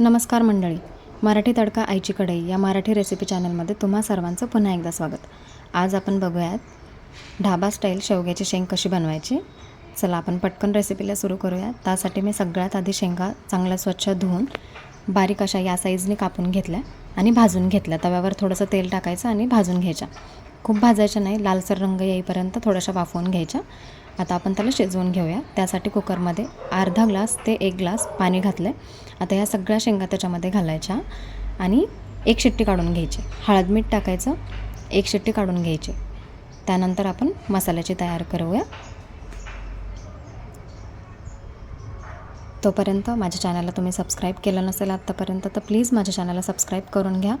नमस्कार मंडळी. मराठी तडका आईची कढई या मराठी रेसिपी चॅनलमध्ये तुम्हा सर्वांचं पुन्हा एकदा स्वागत. आज आपण बघूयात ढाबा स्टाईल शेवग्याची शेंग कशी बनवायची? चला आपण पटकन रेसिपीला सुरू करूया त्यासाठी मी सगळ्यात आधी शेंगा चांगल्या स्वच्छ धुवून बारीक अशा या साईजने कापून घेतल्या आणि भाजून घेतल्या. तव्यावर थोडंसं तेल टाकायचं आणि भाजून घ्यायच्या. खूप भाजायच्या नाही लालसर रंग येईपर्यंत थोड्याशा वाफवून घ्यायच्या आता आपण त्याला शिजवून घेऊया. त्यासाठी कुकरमध्ये अर्धा ग्लास ते एक ग्लास पाणी घातलं आहे आता ह्या सगळ्या शेंगा त्याच्यामध्ये घालायच्या आणि एक शिट्टी काढून घ्यायची. हळद मीठ टाकायचं एक शिट्टी काढून घ्यायची. त्यानंतर आपण मसाल्याची तयार करूया. तोपर्यंत माझ्या चॅनलला तुम्ही सबस्क्राईब केलं नसेल आत्तापर्यंत तर प्लीज माझ्या चॅनलला सबस्क्राईब करून घ्या.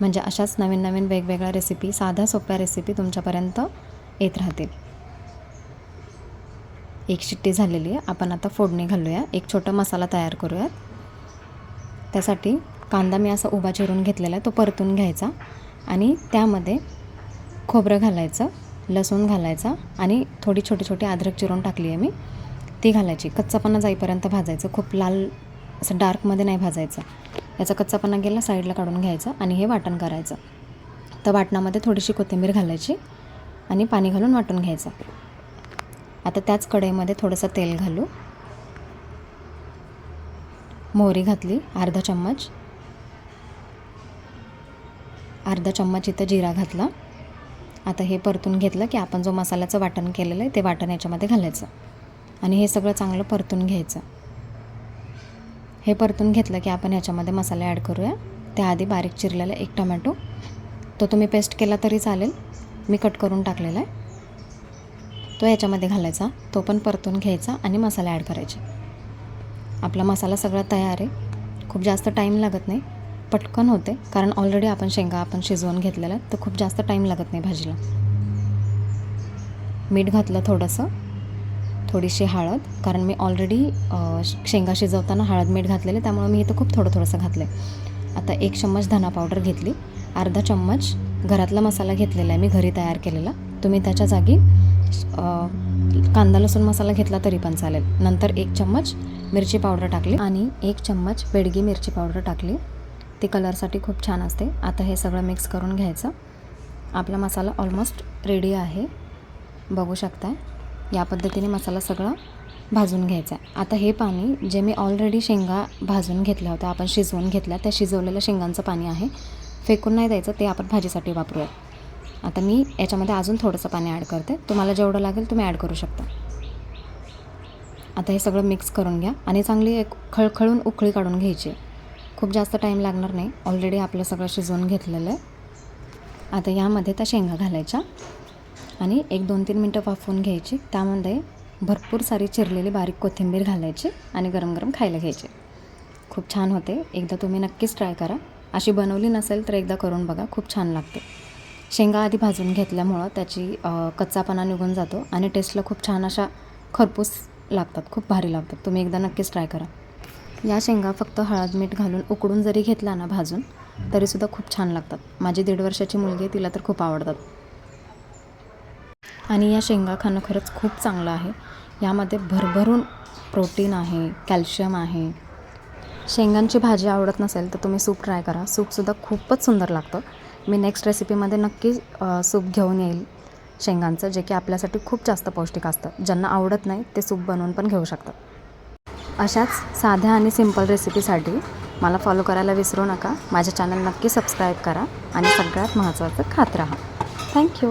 म्हणजे अशाच नवीन नवीन वेगवेगळ्या रेसिपी साध्या सोप्या रेसिपी तुमच्यापर्यंत येत राहतील. एक शिट्टी झालेली आहे. आपण आता फोडणी घालूया. एक छोटा मसाला तयार करूयात. त्यासाठी कांदा मी असा उभा चिरून घेतलेला आहे. तो परतून घ्यायचा. आणि त्यामध्ये खोबरं घालायचं लसूण घालायचा आणि थोडी छोटी छोटी अद्रक चिरून टाकली आहे मी. ती घालायची. कच्चापणा जाईपर्यंत भाजायचं. खूप लाल असं डार्कमध्ये नाही भाजायचं. याचा कच्चापणा गेला साईडला काढून घ्यायचा आणि हे वाटण करायचं. तर वाटणामध्ये थोडीशी कोथिंबीर घालायची आणि पाणी घालून वाटून घ्यायचं. आता त्याच कढईमध्ये थोडंसं तेल घालू. मोहरी घातली अर्धा चम्मच. अर्धा चम्मच इथं जिरा घातला. आता हे परतून घेतलं की आपण जो मसाल्याचं वाटण केलेलं आहे ते वाटण याच्यामध्ये घालायचं. आणि हे सगळं चांगलं परतून घ्यायचं. हे परतून घेतलं की आपण ह्याच्यामध्ये मसाले ॲड करूया. त्याआधी बारीक चिरलेला एक टमॅटो. तो तुम्ही पेस्ट केला तरी चालेल. मी कट करून टाकलेला आहे. तो याच्यामध्ये घालायचा तो पण परतून घ्यायचा आणि मसाला ॲड करायचे. आपला मसाला सगळा तयार आहे. खूप जास्त टाईम लागत नाही. पटकन होते कारण ऑलरेडी आपण शेंगा आपण शिजवून घेतलेला तर खूप जास्त टाईम लागत नाही भाजीला. मीठ घातलं थोडंसं थोडीशी हळद कारण मी ऑलरेडी शेंगा शिजवताना हळद मीठ घातलेले त्यामुळे मी इथं खूप थोडं थोडंसं घातलं आहे आता एक चम्मच धना पावडर घेतली अर्धा चम्मच घरातला मसाला घेतलेला आहे मी घरी तयार केलेला. तुम्ही त्याच्या जागी कांदा लसूण मसाला घेतला तरी पण चालेल. नंतर एक चम्मच मिरची पावडर टाकली आणि एक चम्मच बेडगी मिरची पावडर टाकली. ती कलरसाठी खूप छान असते. आता हे सगळं मिक्स करून घ्यायचं. आपला मसाला ऑलमोस्ट रेडी आहे. बघू शकता या पद्धतीने मसाला सगळा भाजून घ्यायचा आहे. आता हे पाणी जे मी ऑलरेडी शेंगा भाजून घेतल्या होत्या आपण शिजवून घेतल्या त्या शिजवलेल्या शेंगांचं पाणी आहे. फेकून नाही द्यायचं ते आपण भाजीसाठी वापरूया आता मी याच्यामध्ये अजून थोडंसं पाणी ॲड करते. तुम्हाला जेवढं लागेल तुम्ही ॲड करू शकता. आता हे सगळं मिक्स करून घ्या. आणि चांगली एक खळखळून उकळी काढून घ्यायची. खूप जास्त टाईम लागणार नाही. ऑलरेडी आपलं सगळं शिजवून घेतलेलं आहे. आता यामध्ये त्या शेंगा घालायच्या. आणि एक दोन तीन मिनटं वाफवून घ्यायची. त्यामध्ये भरपूर सारी चिरलेली बारीक कोथिंबीर घालायची आणि गरम गरम खायला घ्यायची. खूप छान होते. एकदा तुम्ही नक्कीच ट्राय करा. अशी बनवली नसेल तर एकदा करून बघा. खूप छान लागते. शेंगा आधी भाजून घेतल्यामुळं त्याची कच्चापणा निघून जातो आणि टेस्टला खूप छान अशा खरपूस लागतात खूप भारी लागतात. तुम्ही एकदा नक्कीच ट्राय करा. या शेंगा फक्त हळद मीठ घालून उकडून जरी घेतला ना भाजून तरीसुद्धा खूप छान लागतात. माझी दीड वर्षाची मुलगी आहे तिला तर खूप आवडतात. आणि या शेंगा खाणं खरंच खूप चांगलं आहे. यामध्ये भरभरून प्रोटीन आहे कॅल्शियम आहे. शेंगांची भाजी आवडत नसेल तर तुम्ही सूप ट्राय करा. सूपसुद्धा खूपच सुंदर लागतं. मी नेक्स्ट रेसिपीमध्ये नक्की सूप घेऊन येईल शेंगांचं जे की आपल्यासाठी खूप जास्त पौष्टिक असतं. ज्यांना आवडत नाही ते सूप बनवून पण घेऊ शकतात. अशाच साध्या आणि सिंपल रेसिपीसाठी मला फॉलो करायला विसरू नका. माझ्या चॅनल नक्की सबस्क्राईब करा आणि सगळ्यात महत्त्वाचं खात राहा. थँक्यू